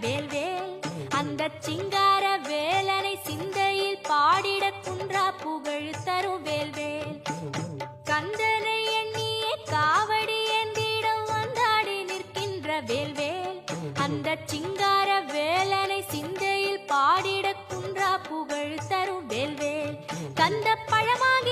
வேல்வேல் அந்த சிங்கார வேலனை சிந்தையில் பாடிட குன்றா புகழ் தரும் வேல்வேல். கந்தனை எண்ணியே காவடி ஏந்திடம் வந்தாடி நிற்கின்ற வேல்வேல். அந்த சிங்கார வேலனை சிந்தையில் பாடிட குன்றா புகழ் தரும் வேல்வேல். கந்த பழமாகி